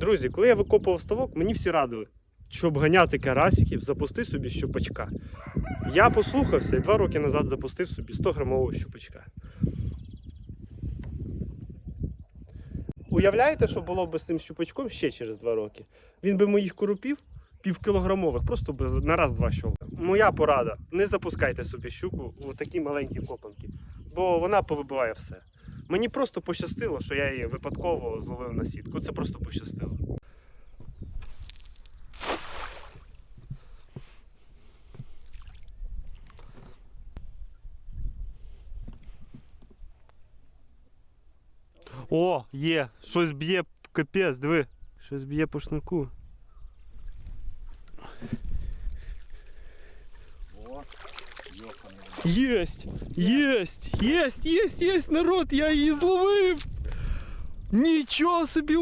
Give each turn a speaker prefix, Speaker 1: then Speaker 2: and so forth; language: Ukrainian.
Speaker 1: Друзі, коли я викопував ставок, мені всі радили, щоб ганяти карасиків, запусти собі щупачка. Я послухався і два роки назад запустив собі 100 грамового щупачка. Уявляєте, що було б з цим щупачком ще через два роки? Він би моїх коропів півкілограмових, просто би на раз-два щов. Моя порада: не запускайте собі щуку у такі маленькі копанки, бо вона повибиває все. Мені просто пощастило, що я її випадково зловив на сітку. Це просто пощастило. О, є! Щось б'є капець, диви. Щось б'є по шнурку.
Speaker 2: О.
Speaker 1: Єсть! Єсть! Єсть! Єсть! Єсть! Народ! Я її зловив! Нічого собі!